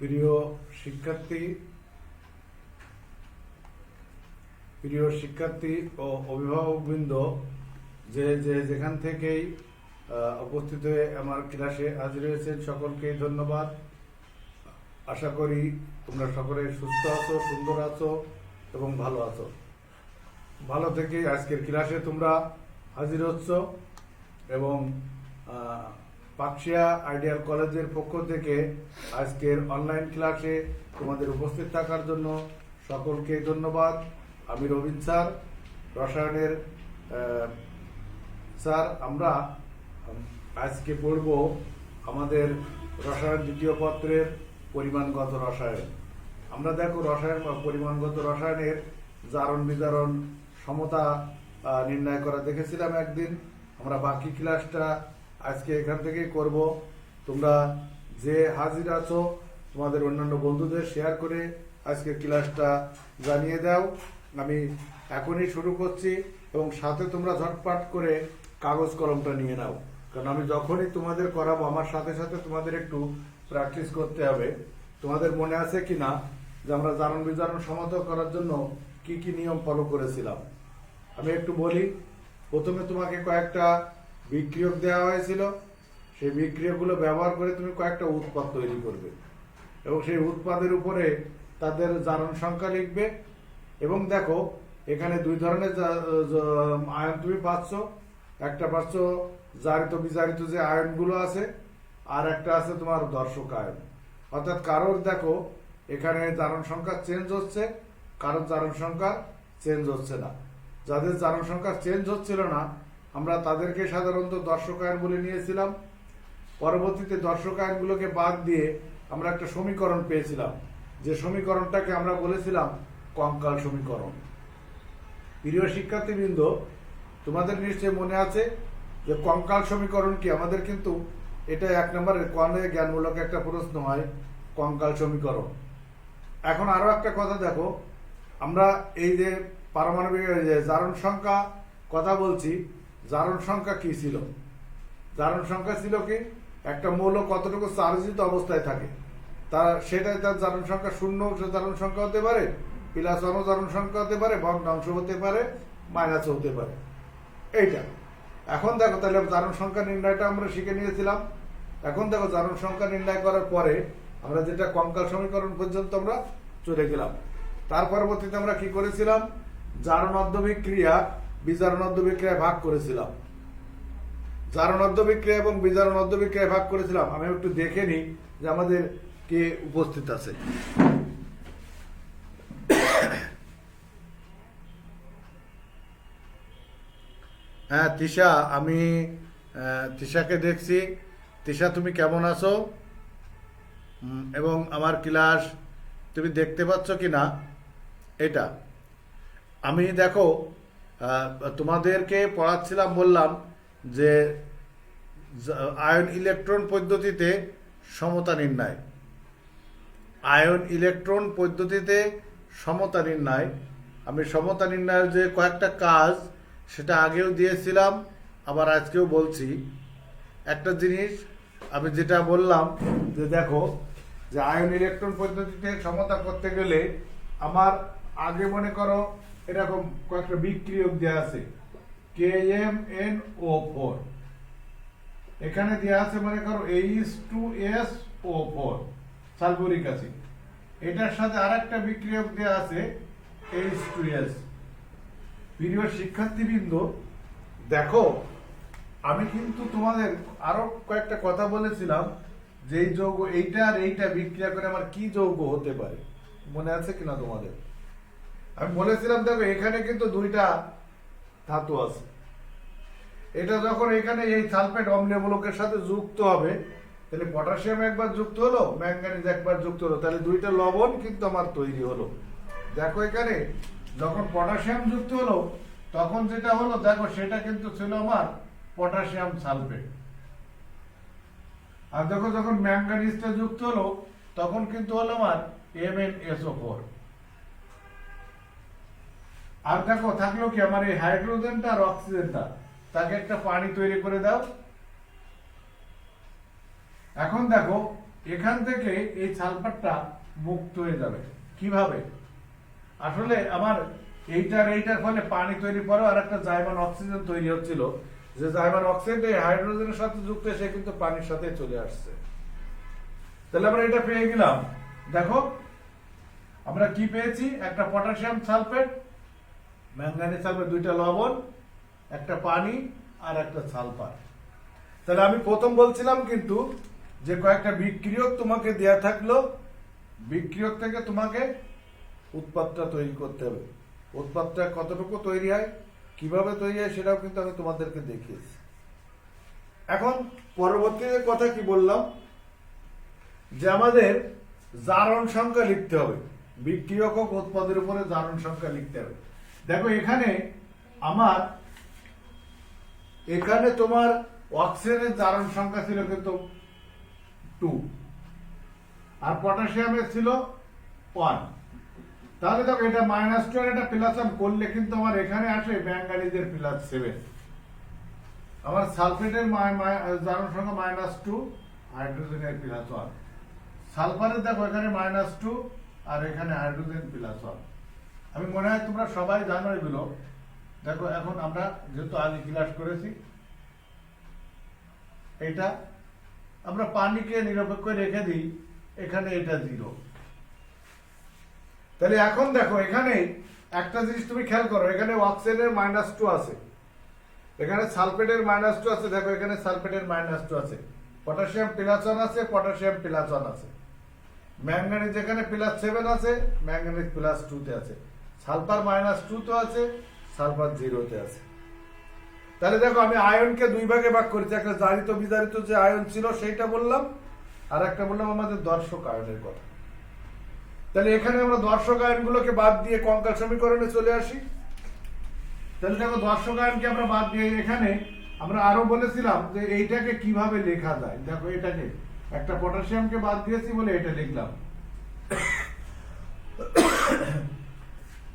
প্রিয় শিক্ষার্থী প্রিয় শিক্ষার্থী ও অভিভাবকবৃন্দ, যে যে যেখান থেকেই উপস্থিত হয়ে আমার ক্লাসে হাজির হয়েছেন সকলকেই ধন্যবাদ। আশা করি তোমরা সকলে সুস্থ আছো, সুন্দর আছো এবং ভালো আছো। ভালো থেকে আজকের ক্লাসে তোমরা হাজির হচ্ছ এবং পাকশিয়া আইডিয়াল কলেজের পক্ষ থেকে আজকের অনলাইন ক্লাসে তোমাদের উপস্থিত থাকার জন্য সকলকে ধন্যবাদ। আমি রবীন স্যার, রসায়নের স্যার, আমরা আজকে পড়ব আমাদের রসায়ন দ্বিতীয় পত্রের পরিমাণগত রসায়ন। আমরা দেখো রসায়ন বা পরিমাণগত রসায়নের জারণ বিজারণ, সমতা নির্ণয় করা দেখেছিলাম একদিন। আমরা বাকি ক্লাসটা আজকে এখান থেকেই করব। তোমরা যে হাজির আছো, তোমাদের অন্যান্য বন্ধুদের শেয়ার করে আজকে ক্লাসটা জানিয়ে দাও। আমি এখনই শুরু করছি এবং সাথে তোমরা ঝটপট করে কাগজ কলমটা নিয়ে নাও। কারণ আমি যখনই তোমাদের করাবো, আমার সাথে সাথে তোমাদের একটু প্র্যাকটিস করতে হবে। তোমাদের মনে আছে কি না যে আমরা জারণ বিজারণ সমত করার জন্য কি কি নিয়ম ফলো করেছিলাম? আমি একটু বলি। প্রথমে তোমাকে কয়েকটা বিক্রিয়ক দেওয়া হয়েছিল, সেই বিক্রিয়কগুলো ব্যবহার করে তুমি কয়েকটা উৎপাদ তৈরি করবে। এবং সেই উৎপাদের উপরে তাদের জারণ সংখ্যা লিখবে। এবং দেখো, এখানে দুই ধরনের আয়ন তুমি পাচ্ছ। একটা পাচ্ছ জারিত বিজারিত যে আয়নগুলো আছে, আর একটা আছে তোমার দর্শক আয়ন। অর্থাৎ কারোর দেখো, এখানে জারণ সংখ্যা চেঞ্জ হচ্ছে, কারোর জারণ সংখ্যা চেঞ্জ হচ্ছে না। যাদের জারণ সংখ্যা চেঞ্জ হচ্ছিল না আমরা তাদেরকে সাধারণত দর্শক বলে নিয়েছিলাম। পরবর্তীতে দর্শক আইনগুলোকে বাদ দিয়ে আমরা একটা সমীকরণ পেয়েছিলাম। যে সমীকরণটাকে আমরা বলেছিলাম কঙ্কাল সমীকরণ। প্রিয় শিক্ষার্থীবৃন্দ, তোমাদের নিশ্চয়ই মনে আছে যে কঙ্কাল সমীকরণ কি? আমাদের কিন্তু এটা এক নম্বরের কনে জ্ঞানমূলক একটা প্রশ্ন হয়, কঙ্কাল সমীকরণ। এখন আরও একটা কথা দেখো। আমরা এই যে পারমাণবিক জারণ সংখ্যা কথা বলছি জারণ সংখ্যা কি ছিল? জারণ সংখ্যা ছিল কি? একটা মৌল কতটুকু চার্জিত অবস্থায় থাকে? তার সেটাই তার জারণ সংখ্যা শূন্য জারণ সংখ্যা হতে পারে, প্লাস অন জারণ সংখ্যা হতে পারে, ভগ্নাংশ হতে পারে, মাইনাস হতে পারে। এইটা। এখন দেখো তাহলে জারণ সংখ্যা নির্ণয়টা আমরা শিখে নিয়েছিলাম। এখন দেখো জারণ সংখ্যা নির্ণয় করার পরে আমরা যেটা কঙ্কাল সমীকরণ পর্যন্ত আমরা চলে গেলাম। তার পরবর্তীতে আমরা কি করেছিলাম? জারণাদ্য বিক্রিয়া বিজারণাদ্য বিক্রিয়ায় ভাগ করেছিলাম। জারণাদ্য বিক্রিয়া এবং বিজারণাদ্য বিক্রিয়ায় ভাগ করেছিলাম। আমি একটু দেখে নিই যে আমাদের কে উপস্থিত আছে। হ্যাঁ তিশা, আমি তিশাকে দেখছি। তিশা, তুমি কেমন আছো? এবং আমার ক্লাস তুমি দেখতে পাচ্ছ কি না এটা। আমি, দেখো তোমাদেরকে পড়াচ্ছিলাম, বললাম যে, আয়ন ইলেকট্রন পদ্ধতিতে সমতা নির্ণয়। আয়ন ইলেকট্রন পদ্ধতিতে সমতা নির্ণয়। আমি সমতা নির্ণয়ের যে কয়েকটা কাজ, সেটা আগেও দিয়েছিলাম, আবার আজকেও বলছি। একটা জিনিস আমি যেটা বললাম, যে দেখো, যে আয়ন ইলেকট্রন পদ্ধতিতে সমতা করতে গেলে আমার আগে মনে করো এরকম কয়েকটা বিক্রিয়ক দেওয়া আছে। K M N O four এখানে দেওয়া আছে মনে করো H two S O four sulphuric acid. এটার সাথে আরেকটা বিক্রিয়ক দেওয়া আছে এইচ টু এস প্রিয় শিক্ষার্থীবৃন্দ, দেখো, আমি কিন্তু তোমাদের আরও কয়েকটা কথা বলেছিলাম যে যৌগ এইটা আর এইটা বিক্রিয়া করে আমার কি যৌগ হতে পারে। মনে আছে কিনা তোমাদের? আমি বলেছিলাম, দেখো, এখানে কিন্তু দুইটা ধাতু আছে। এটা যখন এখানে এই সালফেট অম্লীয় সাথে যুক্ত হবে, তাহলে পটাশিয়াম একবার যুক্ত হলো ম্যাঙ্গানিজ একবার যুক্ত হলো, তাহলে দুইটা লবণ কিন্তু আমার তৈরি হলো। দেখো এখানে, যখন পটাশিয়াম যুক্ত হলো, তখন যেটা হলো, দেখো, সেটা কিন্তু ছিল আমার পটাশিয়াম সালফেট। আর দেখো, যখন ম্যাঙ্গানিজটা যুক্ত হলো, তখন কিন্তু হলো আমার M N S O four. আর দেখো, থাকল কি আমার এই হাইড্রোজেনটা আর অক্সিজেনটা? তাকে একটা পানি তৈরি করে দাও। এখন দেখো, এখান থেকে এই সালফারটা মুক্ত হয়ে যাবে। কীভাবে? আসলে আমার এইটার এইটার ফলে পানি তৈরি পরেও আর একটা জাইমান অক্সিজেন তৈরি হচ্ছিল। যে জাইমান অক্সিজেন এই হাইড্রোজেনের সাথে যুক্ত সে কিন্তু পানির সাথে চলে আসছে। তাহলে আমরা এটা পেয়ে গেলাম। দেখো, আমরা কি পেয়েছি? একটা পটাশিয়াম সালফেট। ম্যাঙ্গানিজ সালফেট দুইটা লবণ, একটা পানি আর একটা সালফার। তাহলে আমি প্রথম বলছিলাম কিন্তু যে কয়েকটা বিক্রিয়ক তোমাকে দেয়া থাকল, বিক্রিয়ক থেকে তোমাকে উৎপাদটা তৈরি করতে হবে। উৎপাদটা কতটুকু তৈরি হয়, কীভাবে তৈরি হয় সেটাও কিন্তু আমি তোমাদেরকে দেখিয়েছি। এখন পরবর্তীতে কথা কি বললাম, যে আমাদের জারণ সংখ্যা লিখতে হবে। বিক্রিয়ক উৎপাদের উপরে জারণ সংখ্যা লিখতে হবে। দেখো, এখানে আমার, এখানে তোমার অক্সিজেনের জারণ সংখ্যা ছিল কিন্তু টু আর পটাশিয়ামের ছিল ওয়ান তাহলে দেখো, এটা মাইনাস টু আর এটা প্লাস ওয়ান করলে কিন্তু আমার এখানে আসে ব্যাঙ্গালিজের প্লাস সেভেন আমার সালফেটের জারণ সংখ্যা মাইনাস টু হাইড্রোজেনের প্লাস ওয়ান সালফারের দেখো, এখানে মাইনাস টু আর এখানে হাইড্রোজেন প্লাস ওয়ান আমি মনে হয় তোমরা সবাই জানো এগুলো দেখো, এখন আমরা যেহেতু আগে ক্লাস করেছি, এটা আমরা পানিকে নিরপেক্ষ রেখে দিই, এখানে এটা জিরো তাহলে এখন দেখো, এখানে একটা জিনিস তুমি খেয়াল করো, এখানে অক্সিজেনের মাইনাস টু আছে। এখানে সালফেটের মাইনাস টু আছে, দেখো, এখানে সালফেটের মাইনাস টু আছে। পটাশিয়াম প্লাস ওয়ান আছে পটাশিয়াম প্লাস ওয়ান আছে। ম্যাঙ্গানিজ এখানে প্লাস সেভেন আছে ম্যাঙ্গানিজ প্লাস টুতে আছে। সালফার মাইনাস টু তো আছে, সালফার জিরোতে আছে। তাহলে দেখো, আমি আয়নকে দুই ভাগে ভাগ করেছি। একটা জারিত বিজারিত যে আয়ন ছিল, সেইটা বললাম, আর একটা বললাম আমাদের দর্শক আয়নের কথা। তাহলে এখানে আমরা দর্শক আয়নগুলোকে বাদ দিয়ে কঙ্কাল সমীকরণে চলে আসি। তাহলে দেখো, দর্শক আয়নকে আমরা বাদ দিয়ে এখানে আমরা আরও বলেছিলাম যে এইটাকে কীভাবে লেখা যায়। দেখো, এটাকে একটা পটাশিয়ামকে বাদ দিয়েছি বলে এটা লিখলাম।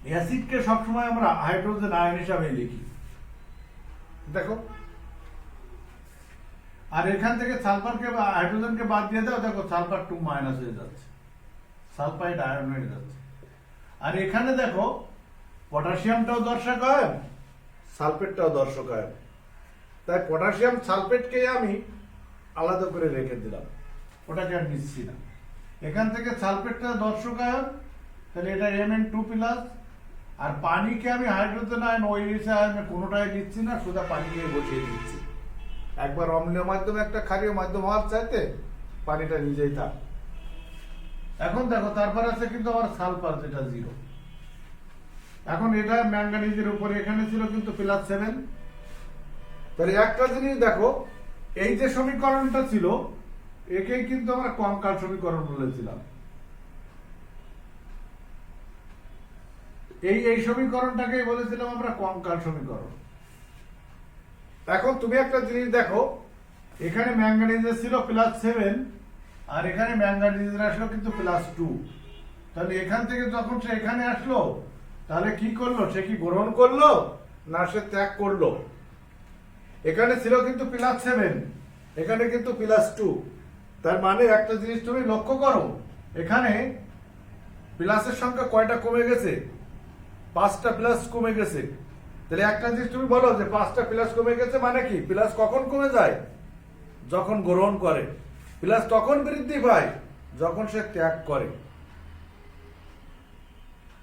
অ্যাসিডকে সবসময় আমরা হাইড্রোজেন আয়ন হিসাবে লিখি। দেখো। আর এখান থেকে সালফারকে হাইড্রোজেনকে বাদ দিয়ে দাও, দেখো সালফার টু মাইনাস হয়ে যাচ্ছে। সালফাইড আয়ন হয়ে যাচ্ছে। আর এখানে দেখো, পটাশিয়ামটাও দর্শক আয়ন, সালফেটটাও দর্শক আয়ন। তাই পটাশিয়াম সালফেটকে আমি আলাদা করে রেখে দিলাম। ওটাকে আর নিচ্ছি না। এখান থেকে সালফেটটা দর্শক আয়ন, তাহলে এটা এম এন টু প্লাস আর পানিকে আমি হাইড্রোজেন ওই আয়নে কোনোটাই দিচ্ছি না শুধু পানিকে বসিয়ে দিচ্ছি। একবার অম্লীয় মাধ্যম একটা ক্ষারীয় মাধ্যম হওয়ার চাইতে পানিটা নিজেই থাক এখন দেখো, তারপর আছে কিন্তু আমার সালফার, যেটা জিরো। এখন এটা ম্যাঙ্গানিজের উপরে, এখানে ছিল কিন্তু প্লাস সেভেন। তাহলে একটা জিনিস দেখো, এই যে সমীকরণটা ছিল, একেই কিন্তু আমরা কঙ্কাল সমীকরণ বলেছিলাম। এই এই সমীকরণটাকেই বলেছিলাম আমরা কঙ্কাল সমীকরণ। এখন তুমি একটা জিনিস দেখো, এখানে ম্যাঙ্গানিজের ছিল প্লাস সেভেন আর এখানে ম্যাঙ্গানিজের আসলো কিন্তু প্লাস টু তাহলে এখান থেকে যখন সে এখানে আসলো, তাহলে কি করল? সে কি গ্রহণ করল? না সে ত্যাগ করল? এখানে ছিল কিন্তু প্লাস সেভেন এখানে কিন্তু প্লাস টু তার মানে একটা জিনিস তুমি লক্ষ্য করো, এখানে প্লাসের সংখ্যা কয়টা কমে গেছে? পাঁচটা প্লাস কমে গেছে। তাহলে একটা জিনিস তুমি বলো যে পাঁচটা প্লাস কমে গেছে মানে কি? প্লাস কখন কমে যায়? যখন গ্রহণ করে। প্লাস তখন বৃদ্ধি পায়, যখন সে ত্যাগ করে।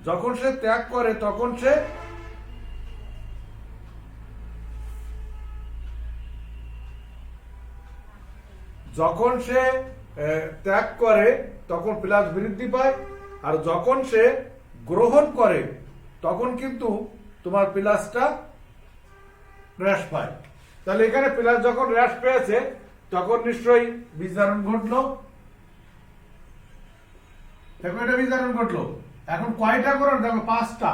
যখন সে ত্যাগ করে, তখন সে যখন সে ত্যাগ করে, তখন প্লাস বৃদ্ধি পায়। আর যখন সে গ্রহণ করে তখন কিন্তু তোমার প্লাসটা হ্রাস পায়। তাহলে এখানে প্লাস যখন হ্রাস পেয়েছে, তখন নিশ্চয়ই বিজারণ ঘটলো। দেখো, এটা বিজারণ ঘটলো। এখন কয়টা করে দেখো, পাঁচটা।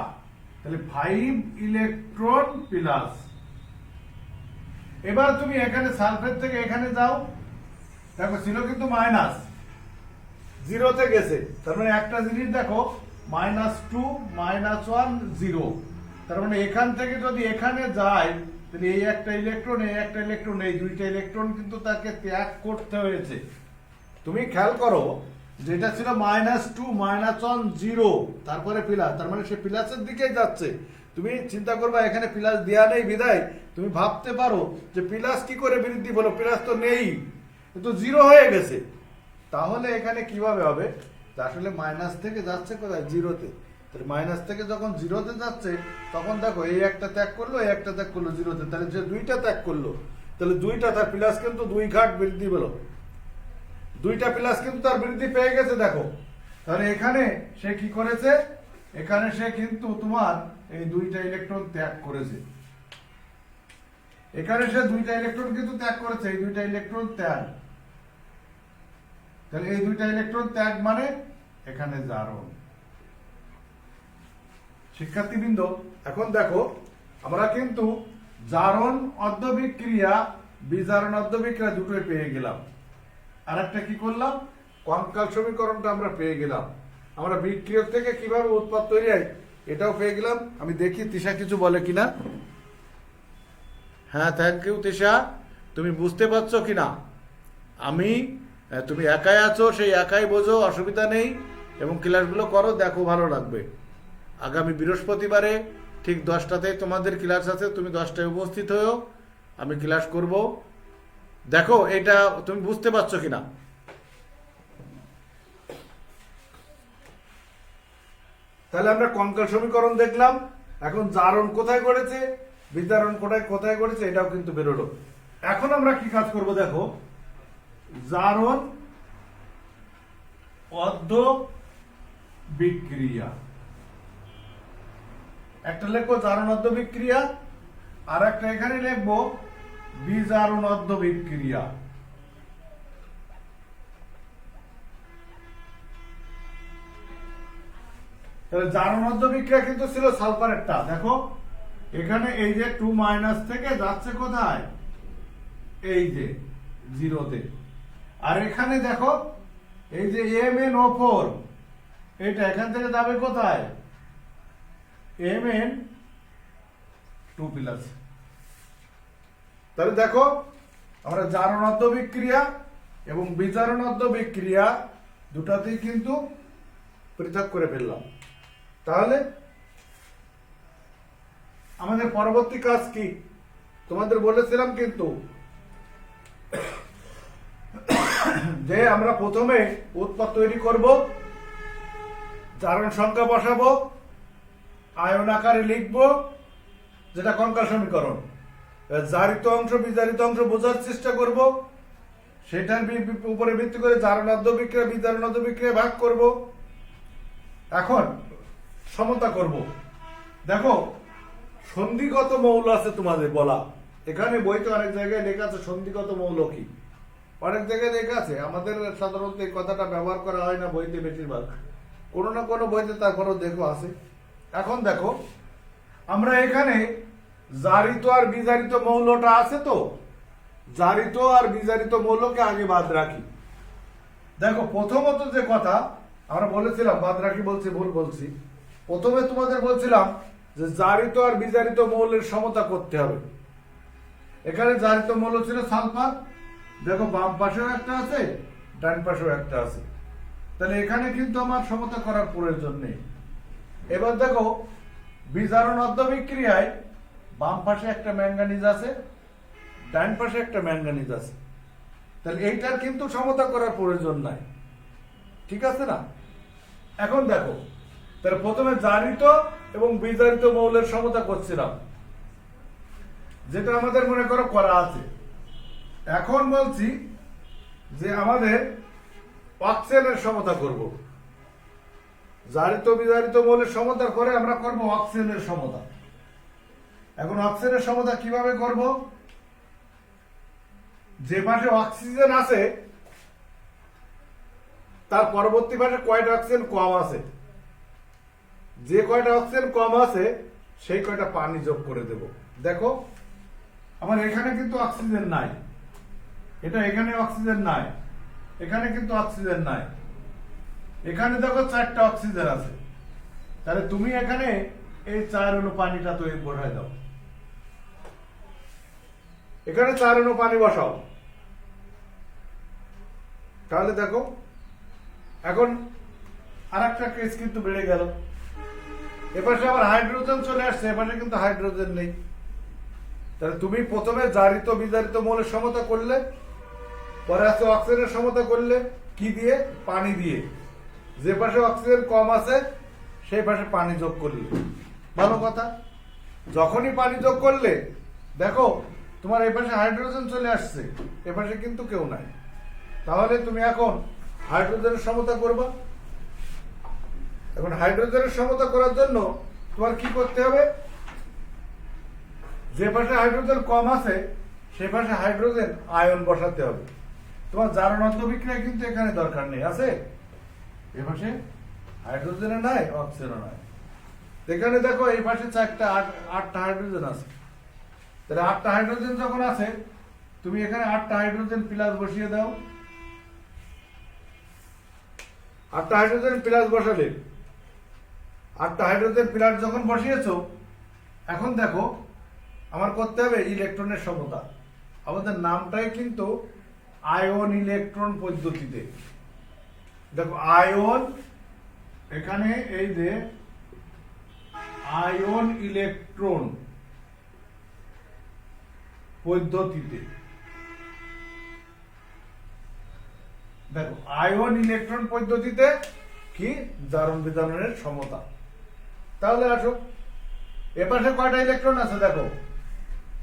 তাহলে ফাইভ ইলেকট্রন প্লাস এবার তুমি এখানে সালফেট থেকে এখানে যাও। দেখো, ছিল কিন্তু মাইনাস জিরোতে গেছে। তার মানে একটা জিনিস দেখো minus two, minus one, zero. তার মানে এখান থেকে যদি এখানে যায়, তাহলে এই একটা ইলেকট্রন, এই একটা ইলেকট্রন, এই দুইটা ইলেকট্রন কিন্তু তাকে ত্যাগ করতে হয়েছে। তো তুমি খেয়াল করো যেটা ছিল minus two, minus one, zero. তারপরে প্লাস, তার মানে সে প্লাসের দিকেই যাচ্ছে। তুমি চিন্তা করবা, এখানে প্লাস দেওয়া নেই বিদায় তুমি ভাবতে পারো যে প্লাস কি করে বৃদ্ধি বলো প্লাস তো নেই। কিন্তু জিরো হয়ে গেছে। তাহলে এখানে কীভাবে হবে? আসলে মাইনাস থেকে যাচ্ছে কোথায়? জিরোতে তাহলে মাইনাস থেকে যখন জিরোতে যাচ্ছে, তখন দেখো এই একটা ত্যাগ করল, এই একটা ত্যাগ করল জিরোতে তাহলে যে দুইটা ত্যাগ করল, তাহলে দুইটা তার প্লাস কিন্তু দুই ঘাট বৃদ্ধি পেল। দুইটা প্লাস কিন্তু তার বৃদ্ধি পেয়ে গেছে, দেখো। তাহলে এখানে সে কি করেছে? এখানে সে কিন্তু তোমার এই দুইটা ইলেকট্রন ত্যাগ করেছে। এখানে সে দুইটা ইলেকট্রন কিন্তু ত্যাগ করেছে, এই দুইটা ইলেকট্রন ত্যাগ। তাহলে এই দুইটা ইলেকট্রন ত্যাগ মানে এখানে জারণ শিক্ষার্থীবৃন্দ, এখন দেখো, আমরা কিন্তু জারণ অর্ধবিক্রিয়া বিজারণ অর্ধবিক্রিয়া দুটোই পেয়ে গেলাম। আর একটা কি করলাম? কঙ্কাল সমীকরণটা আমরা পেয়ে গেলাম। আমরা বিক্রিয়ক থেকে কীভাবে উৎপাদ তৈরি হয়, এটাও পেয়ে গেলাম। আমি দেখি তিশা কিছু বলে কিনা। হ্যাঁ থ্যাংক ইউ তিশা। তুমি বুঝতে পারছ কিনা? আমি তুমি একাই আছো, সেই একাই বোঝো, অসুবিধা নেই। এবং ক্লাসগুলো করো, দেখো, ভালো লাগবে। আগামী বৃহস্পতিবারে ঠিক দশটাতে তোমাদের ক্লাস আছে, তুমি দশটায় উপস্থিত হয়েও আমি ক্লাস করব। দেখো, এটা তুমি বুঝতে পারছ কিনা? তাহলে আমরা কঙ্কাল সমীকরণ দেখলাম। এখন জারণ কোথায় করেছে? বিদ্যারণ কোথায় কোথায় করেছে? এটাও কিন্তু বেরোলো। এখন আমরা কি কাজ করব দেখো? জারণ অর্ধ বিক্রিয়া। একটা লিখব জারণ অর্ধ বিক্রিয়া, আর একটা এখানে লিখব অর্ধ বিক্রিয়া। তাহলে বিক্রিয়া কিন্তু ছিল সালফারেরটা দেখো, এখানে এই যে টু মাইনাস থেকে যাচ্ছে কোথায়? এই যে জিরোতে আর এখানে দেখো, এই যে এম এন ও ফোর এটা এখান থেকে যাবে কোথায়? এম এন টু প্লাস তাহলে দেখো, আমরা জারণাদ্য বিক্রিয়া এবং বিজারণাদ্য বিক্রিয়া দুটাতেই কিন্তু পৃথক করে ফেললাম। তাহলে আমাদের পরবর্তী কাজ কি? তোমাদের বলেছিলাম কিন্তু যে আমরা প্রথমে উৎপাদ তৈরি করব জারণ সংখ্যা বসাবো, আয়ন আকারে লিখব, যেটা কঙ্কাল সমীকরণ। জারিত অংশ, বিজারিত অংশ বোঝার চেষ্টা করব, সেটার উপরে ভিত্তি করে জারণাদ্য বিক্রিয়া বিজারণাদ্য বিক্রিয়া ভাগ করব। এখন সমতা করব। দেখো, সন্ধিগত মৌল আছে তোমাদের বলা। এখানে বইতে অনেক জায়গায় লেখা আছে সন্ধিগত মৌল কি। অনেক জায়গায় লেখা আছে। আমাদের সাধারণত এই কথাটা ব্যবহার করা হয় না বইতে বেশিরভাগ। কোনো না কোনো বইতে তারপরও দেখো আছে। এখন দেখো, আমরা এখানে জারিত আর বিজারিত মৌলটা আছে তো? জারিত আর বিজারিত মৌলকে আগে বাদ রাখি। দেখো, প্রথমত যে কথা, আমরা বলেছিলাম, বাদ রাখি বলছি, ভুল বলছি। প্রথমে তোমাদের বলছিলাম যে জারিত আর বিজারিত মৌলের সমতা করতে হবে। এখানে জারিত মৌল ছিল সালফার। দেখো, বাম পাশেও একটা আছে, ডান পাশেও একটা আছে। তাহলে এখানে কিন্তু আমার সমতা করার প্রয়োজন নেই। এবার দেখো, বিজারণ অর্ধ বিক্রিয়ায় বাম পাশে একটা ম্যাঙ্গানিজ আছে, ডান পাশে একটা ম্যাঙ্গানিজ আছে। তাহলে এইটার কিন্তু সমতা করার প্রয়োজন নাই। ঠিক আছে না? এখন দেখো, তাহলে প্রথমে জারিত এবং বিজারিত মৌলের সমতা করছিলাম। যেটা আমাদের মনে করো করা আছে। এখন বলছি যে আমাদের অক্সিজেনের সমতা করব। জারিত বিজারিত মৌলের সমতা করে আমরা করব অক্সিজেনের সমতা। এখন অক্সিজেনের সমতা কীভাবে করব? যে পাশে অক্সিজেন আছে, তার পরবর্তী পাশে কয়টা অক্সিজেন কম আছে? যে কয়টা অক্সিজেন কম আছে, সেই কয়টা পানি যোগ করে দেব। দেখো, আমার এখানে কিন্তু অক্সিজেন নাই। এটা এখানে অক্সিজেন নাই। এখানে কিন্তু অক্সিজেন নাই। এখানে দেখো চারটা অক্সিজেন আছে। তাহলে তুমি এখানে এই চার অনু পানিটা তৈরি বসায় দাও। এখানে চার অনু পানি বসাও। তাহলে দেখো, এখন আর একটা কেস কিন্তু বেড়ে গেল। এপাশে আবার হাইড্রোজেন চলে আসছে এপাশে কিন্তু হাইড্রোজেন নেই। তাহলে তুমি প্রথমে জারিত বিজারিত মৌলের সমতা করলে পরে আছে অক্সিজেনের সমতা করলে কি দিয়ে? পানি দিয়ে। যে পাশে অক্সিজেন কম আছে, সেই পাশে পানি যোগ করলে। ভালো কথা। যখনই পানি যোগ করলে, দেখো, তোমার এই পাশে হাইড্রোজেন চলে আসছে, এ পাশে কিন্তু কেউ নাই। তাহলে তুমি এখন হাইড্রোজেনের সমতা করবা। এখন হাইড্রোজেনের সমতা করার জন্য তোমার কি করতে হবে? যে পাশে হাইড্রোজেন কম আছে, সে পাশে হাইড্রোজেন আয়ন বসাতে হবে। তোমার জারণাত্ম বিক্রিয়া কিন্তু এখানে দরকার নেই, আছে? এ পাশে হাইড্রোজেনে নাই অক্সিজেনও নাই। এখানে দেখো, এই পাশে চারটা, আট, আটটা হাইড্রোজেন আছে। তাহলে আটটা হাইড্রোজেন যখন আছে, তুমি এখানে আটটা হাইড্রোজেন প্লাস বসিয়ে দাও। আটটা হাইড্রোজেন প্লাস বসালে, আটটা হাইড্রোজেন প্লাস যখন বসিয়েছো, এখন দেখো, আমার করতে হবে ইলেকট্রনের সমতা। আমাদের নামটাই কিন্তু আয়ন ইলেকট্রন পদ্ধতিতে। দেখো, আয়ন, এখানে এই যে আয়ন ইলেকট্রন পদ্ধতিতে। দেখো, আয়ন ইলেকট্রন পদ্ধতিতে কি? জারণ বিজারণের সমতা। তাহলে আসো, এপাশে কয়টা ইলেকট্রন আছে দেখো?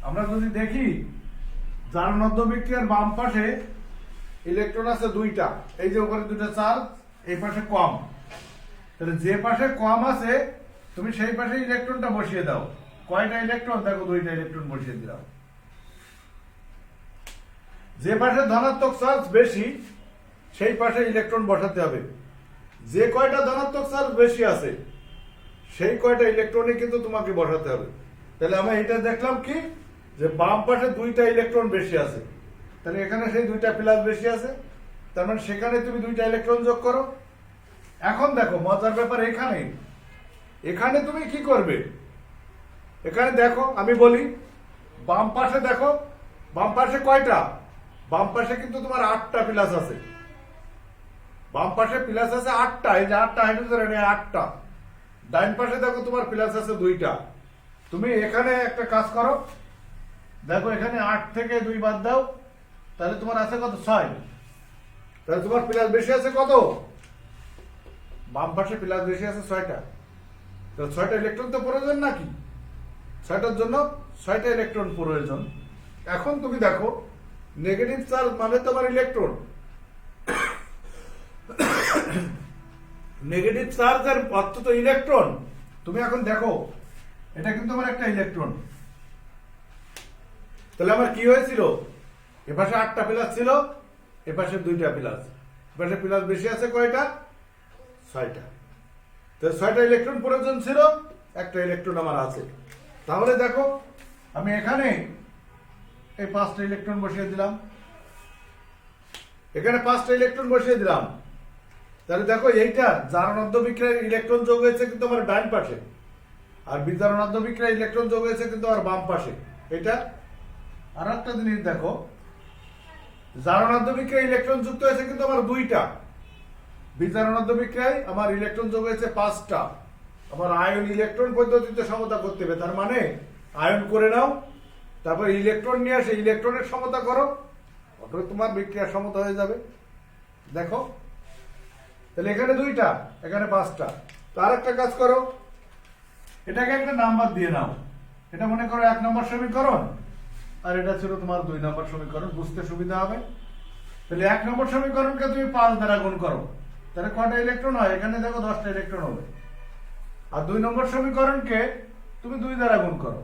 আমরা যদি দেখি জারণ বিক্রিয়ার বাম পাশে ইলেকট্রন আছে দুইটা। এই যে ওখানে দুইটা চার্জ এই পাশে কম। তাহলে যে পাশে কম আছে, তুমি সেই পাশে ইলেকট্রনটা বসিয়ে দাও। কয়টা ইলেকট্রন দেখো দুইটা ইলেকট্রন বসিয়ে দিলাম। যে পাশে ধনাত্মক চার্জ বেশি, সেই পাশে ইলেকট্রন বসাতে হবে। যে কয়টা ধনাত্মক চার্জ বেশি আছে, সেই কয়টা ইলেকট্রনে কিন্তু তোমাকে বসাতে হবে। তাহলে আমরা এটা দেখলাম কি? যে বাম পাশে দুইটা ইলেকট্রন বেশি আছে। তাহলে এখানে সেই দুইটা প্লাস বেশি আছে। তার মানে সেখানে তুমি দুইটা ইলেকট্রন যোগ করো। এখন দেখো, মজার ব্যাপার এখানে এখানে তুমি কি করবে? এখানে দেখো, আমি বলি, বাম পাশে দেখো, বাম পাশে কয়টা? বাম পাশে কিন্তু তোমার আটটা প্লাস আছে। বাম পাশে প্লাস আছে আটটা, এই যে আটটা হাইড্রোজেন আটটা। ডাইন পাশে দেখো তোমার প্লাস আছে দুইটা। তুমি এখানে একটা কাজ করো দেখো এখানে আট থেকে দুই বাদ দাও, তাহলে তোমার আছে কত? ছয়। তাহলে তোমার প্লাস বেশি আছে কত? বাম পাশে প্লাস বেশি আছে ছয়টা। তাহলে ছয়টা ইলেকট্রন তো প্রয়োজন নাকি? ছয়টার জন্য ছয়টা ইলেকট্রন প্রয়োজন। এখন তুমি দেখো নেগেটিভ চার্জ মানে তোমার ইলেকট্রন নেগেটিভ চার্জ চার্জের অর্থ তো ইলেকট্রন তুমি এখন দেখো, এটা কিন্তু আমার একটা ইলেকট্রন তাহলে আমার কি হয়েছিল? এপাশে আটটা প্লাস ছিল, এপাশে দুইটা প্লাস এপাশে প্লাস বেশি আছে কয়টা? ছয়টা। তো ছয়টা ইলেকট্রন প্রয়োজন ছিল, একটা ইলেকট্রন আমার আছে। তাহলে দেখো, আমি এখানে এই পাঁচটা ইলেকট্রন বসিয়ে দিলাম। এখানে পাঁচটা ইলেকট্রন বসিয়ে দিলাম। তাহলে দেখো, এইটা জারণাদ্য বিক্রিয়ার ইলেকট্রন যোগ হয়েছে কিন্তু আমার ডান পাশে। আর বিজারণাদ্য বিক্রিয়ার ইলেকট্রন যোগ হয়েছে কিন্তু আমার বাম পাশে। এটা আর একটা জিনিস দেখো। জারণাদ্য ইলেকট্রন যুক্ত হয়েছে কিন্তু আমার দুইটা। বিজারণাদ্য আমার ইলেকট্রন যোগ হয়েছে পাঁচটা। আমার আয়ন ইলেকট্রন পদ্ধতিতে সমতা করতে হবে। তার মানে আয়ন করে নাও, তারপর ইলেকট্রন নিয়ে আসে ইলেকট্রনের সমতা করো। অটো তোমার বিক্রিয়ার সমতা হয়ে যাবে। দেখো। তাহলে এখানে দুইটা, এখানে পাঁচটা। তো আরেকটা কাজ করো। এটাকে একটা নাম্বার দিয়ে নাও। এটা মনে করো এক নম্বর সমীকরণ? আর এটা ছিল তোমার দুই নম্বর সমীকরণ, বুঝতে সুবিধা হবে। তাহলে এক নম্বর সমীকরণকে তুমি পাঁচ দ্বারা গুণ করো। তাহলে কটা ইলেকট্রন হয়? এখানে দেখো দশটা ইলেকট্রন হবে। আর দুই নম্বর সমীকরণকে তুমি দুই দ্বারা গুণ করো।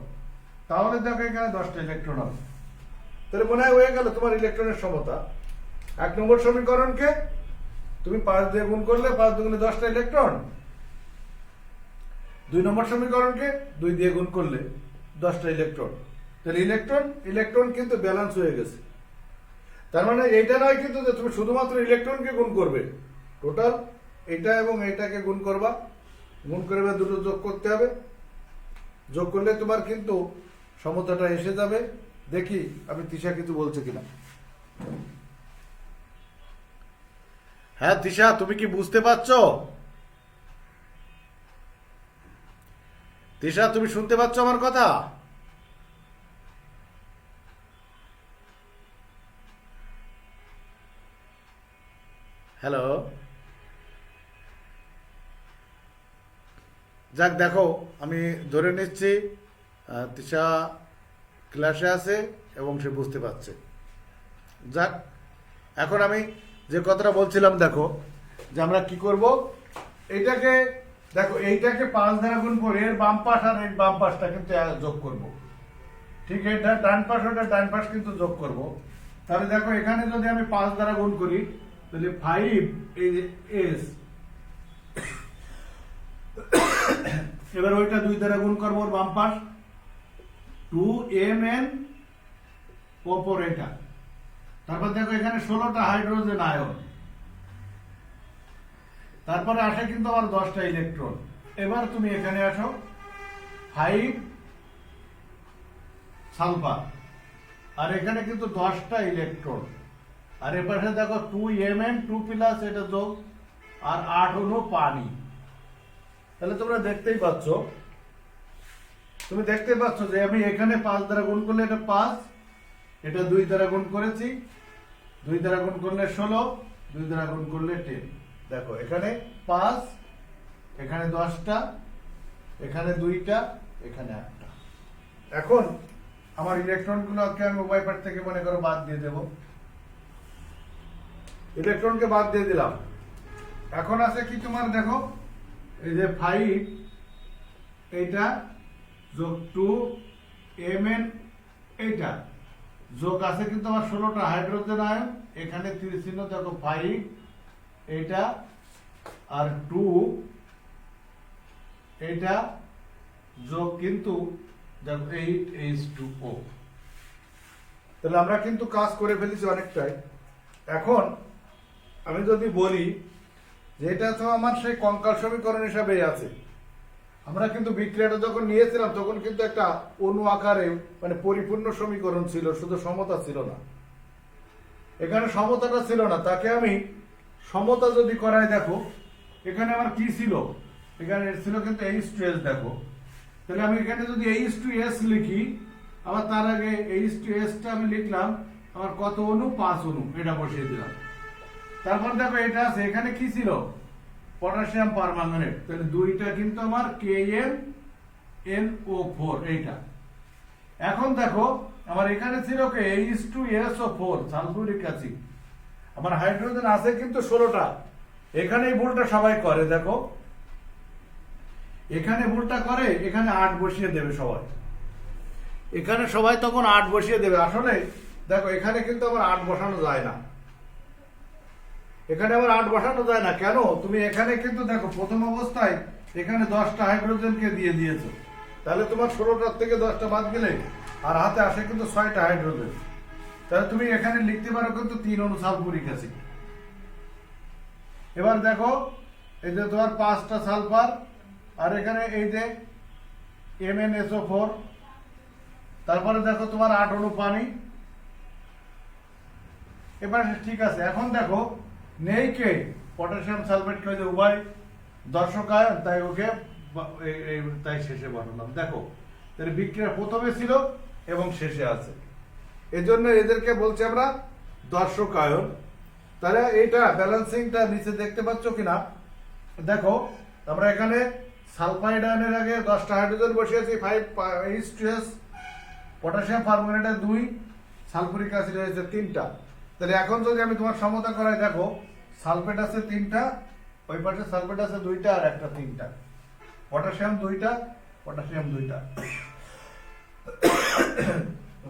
তাহলে দেখো এখানে দশটা ইলেকট্রন হবে। তাহলে মনে হয় হয়ে গেল তোমার ইলেকট্রনের সমতা। এক নম্বর সমীকরণকে তুমি পাঁচ দিয়ে গুণ করলে পাঁচ দুগুণে দশটা ইলেকট্রন দুই নম্বর সমীকরণকে দুই দিয়ে গুণ করলে দশটা ইলেকট্রন তাহলে ইলেকট্রন ইলেকট্রন কিন্তু ব্যালেন্স হয়ে গেছে। তার মানে এইটা নয় কিন্তু যে তুমি শুধুমাত্র ইলেকট্রনকে গুণ করবে। টোটাল এটা এবং এটাকে গুণ করবা। গুণ করে দুটো যোগ করতে হবে। যোগ করলে তোমার কিন্তু সমতাটা এসে যাবে। দেখি আমি তিশা কিছু বলছে কিনা। হ্যাঁ তিশা, তুমি কি বুঝতে পারছ? তিশা, তুমি শুনতে পাচ্ছ আমার কথা? হ্যালো যাক, দেখো, আমি ধরে নিচ্ছি তিশা ক্লাসে আছে এবং সে বুঝতে পারছে। যাক, এখন আমি যে কথাটা বলছিলাম, দেখো, যে আমরা কি করব? এইটাকে, দেখো, এইটাকে পাঁচ দ্বারা গুণ করে এর বাম পাশ আর এর বাম পাশটা কিন্তু যোগ করব। ঠিক এটা, ডান পাশ ওটা, ডান পাশ কিন্তু যোগ করব। তাহলে দেখো, এখানে যদি আমি পাঁচ দ্বারা গুণ করি তাহলে ফাইভ এই যে এস এবার ওইটা দুই দ্বারা গুণ করব বাম পাশ। টু এম এন ওপর এটা। তারপর দেখো এখানে ষোলোটা হাইড্রোজেন আয়ন তারপরে আসে কিন্তু আমার দশটা ইলেকট্রন এবার তুমি এখানে আসো। ফাইভ সালফার আর এখানে কিন্তু দশটা ইলেকট্রন আর এ পাশে দেখো টু এম টু প্লাস এটা যোগ আর আট হলো পানি। তাহলে তোমরা দেখতেই পাচ্ছ। তুমি দেখতে পাচ্ছ যে আমি এখানে পাঁচ দ্বারা গুণ করলে এটা পাঁচ, এটা দুই দ্বারা গুণ করেছি। দুই দ্বারা গুণ করলে ষোলো, দুই দ্বারা গুণ করলে টেন দেখো, এখানে পাঁচ, এখানে দশটা, এখানে দুইটা, এখানে একটা এখন আমার ইলেকট্রনগুলোকে আমি উভয় পাশ থেকে মনে করো বাদ দিয়ে দেব। ইলেকট্রনকে বাদ দিয়ে দিলাম। এখন আছে কি তোমার দেখো? এই যে ফাইভ এইটা যোগ টু এম এন এইটা। যোগ আছে কিন্তু আমার ষোলোটা হাইড্রোজেন আয়ন এখানে তীর চিহ্ন দেখো ফাইভ এইটা আর টু এইটা যোগ কিন্তু দেখো এইট এইচ টু ও তাহলে আমরা কিন্তু কাজ করে ফেলেছি অনেকটাই। এখন আমি যদি বলি যে এটা তো আমার সেই কঙ্কাল সমীকরণ হিসাবেই আছে। আমরা কিন্তু বিক্রিয়াটা যখন নিয়েছিলাম, তখন কিন্তু একটা অনু আকারে মানে পরিপূর্ণ সমীকরণ ছিল, শুধু সমতা ছিল না। এখানে সমতাটা ছিল না, তাকে আমি সমতা যদি করাই, দেখো, এখানে আমার কি ছিল? এখানে ছিল কিন্তু এইচ টু এস দেখো। তাহলে আমি এখানে যদি এইচ টু এস লিখি, আবার তার আগে এইচ টু এসটা আমি লিখলাম, আমার কত অনু? পাঁচ অনু, এটা বসিয়ে দিলাম। তারপর দেখো এটা আছে, এখানে কি ছিল? পটাশিয়াম পারম্যাঙ্গানেট তাহলে দুইটা কিন্তু আমার K N N O four এইটা। এখন দেখো, আমার এখানে ছিল কে? H two S O four sulphuric acid. আমার হাইড্রোজেন আছে কিন্তু ষোলোটা। এখানে এই ভুলটা সবাই করে, দেখো। এখানে ভুলটা করে, এখানে আট বসিয়ে দেবে সবাই। এখানে সবাই তখন আট বসিয়ে দেবে। আসলে, দেখো, এখানে কিন্তু আমার আট বসানো যায় না। এখানে আবার আট বসানো যায় না। কেন? তুমি এখানে কিন্তু দেখো, প্রথম অবস্থায় এখানে দশটা হাইড্রোজেনকে দিয়ে দিয়েছ। তাহলে তোমার ষোলোটার থেকে দশটা বাদ গেলে আর হাতে আসে কিন্তু ছয়টা হাইড্রোজেন। তাহলে তুমি এখানে লিখতে পারো কিন্তু তিন অনু সালফুরিক অ্যাসিড। এবার দেখো, এই যে তোমার পাঁচটা সালফার, আর এখানে এই যে এম এন এসও ফোর, তারপরে দেখো তোমার আট অনু পানি এবার ঠিক আছে, এখন দেখো নেই কে পটাশিয়াম সালফেট কে উভয় দর্শক আয়ন তাই ওকে তাই শেষে বসালাম দেখো, তাহলে বিক্রিয়া প্রথমে ছিল এবং শেষে আছে। এজন্য এদেরকে বলছি আমরা দর্শক আয়ন। তাহলে এইটা ব্যালেন্সিংটা নিচে দেখতে পাচ্ছ কিনা? দেখো, আমরা এখানে সালফাইড আয়নের আগে দশটা হাইড্রোজেন বসিয়েছি five H two S potassium পারমানেন্টে দুই, সালফুরিক অ্যাসিড হয়েছে তিনটা। তাহলে এখন যদি আমি তোমার সমতা করাই, দেখো সালফেট আছে তিনটা, ওই পাশে সালফেট আছে দুইটা আর একটা তিনটা। পটাশিয়াম দুইটা পটাশিয়াম দুইটা।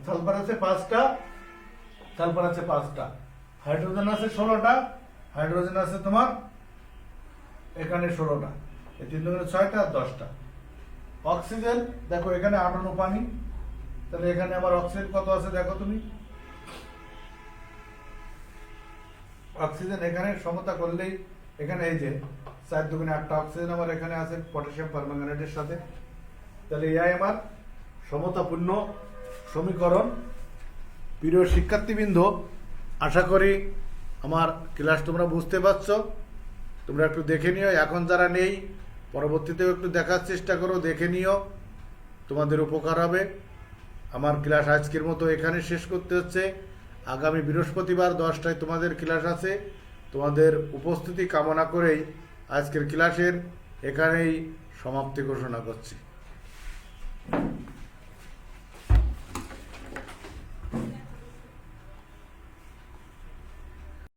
সালফার আছে পাঁচটা, সালফার আছে পাঁচটা। হাইড্রোজেন আছে ষোলোটা, হাইড্রোজেন আছে তোমার এখানে ষোলোটা। এই তিন দুগুণে ছয়টা আর দশটা। অক্সিজেন, দেখো এখানে আটানো পানি। তাহলে এখানে আবার অক্সিজেন কত আছে দেখো তুমি। অক্সিজেন এখানে সমতা করলেই এখানে এই যে চার দুগুণে আটটা অক্সিজেন আমার এখানে আছে, পটাশিয়াম পারম্যাঙ্গানেটের সাথে। তাহলে এআই আমার সমতাপূর্ণ সমীকরণ। প্রিয় শিক্ষার্থীবৃন্দ, আশা করি আমার ক্লাস তোমরা বুঝতে পারছ। তোমরা একটু দেখে নিও, এখন যারা নেই, পরবর্তীতেও একটু দেখার চেষ্টা করো, দেখে নিও। তোমাদের উপকার হবে। আমার ক্লাস আজকের মতো এখানে শেষ করতে হচ্ছে। আগামী বৃহস্পতিবার দশটায় তোমাদের ক্লাস আছে। তোমাদের উপস্থিতি কামনা করেই আজকের ক্লাসের এখানেই সমাপ্তি ঘোষণা করছি।